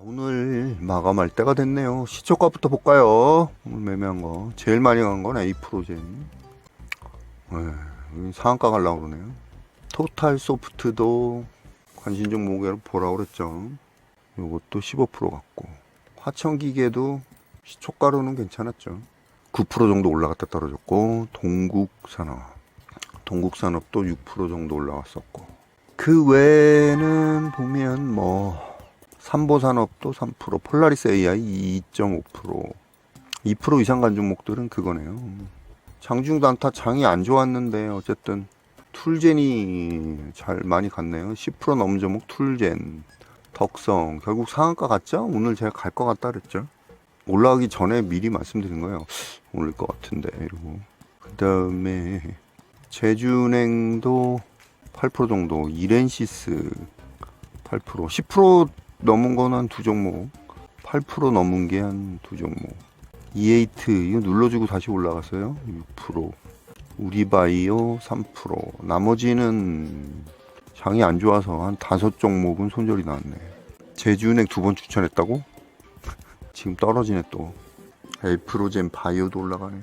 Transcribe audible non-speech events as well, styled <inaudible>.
오늘 마감할 때가 됐네요. 시초가부터 볼까요? 오늘 매매한 거. 제일 많이 간 건 A 프로젠. 네, 상한가 가려고 그러네요. 토탈 소프트도 관심 종목으로 보라고 그랬죠. 요것도 15% 갔고. 화천기계도 시초가로는 괜찮았죠. 9% 정도 올라갔다 떨어졌고, 동국산업. 동국산업도 6% 정도 올라갔었고. 그 외에는 보면 뭐, 삼보산업도 3%, 폴라리스 AI 2.5%, 2% 이상 간 종목들은 그거네요. 장중 단타 장이 안 좋았는데 어쨌든 툴젠이 잘 많이 갔네요. 10% 넘은 종목 툴젠, 덕성 결국 상한가 갔죠? 오늘 제가 갈 것 같다 그랬죠? 올라가기 전에 미리 말씀드린 거예요. 오를 것 같은데 이러고 그 다음에 제주은행도 8% 정도, 이렌시스 8%, 10% 넘은 건 한 두 종목, 8% 넘은 게 한 두 종목. 이에이트 이거 눌러주고 다시 올라갔어요. 6%. 우리바이오 3%. 나머지는 장이 안 좋아서 한 다섯 종목은 손절이 나왔네. 제주은행 두 번 추천했다고? <laughs> 지금 떨어지네 또. 엘프로젠 바이오도 올라가네.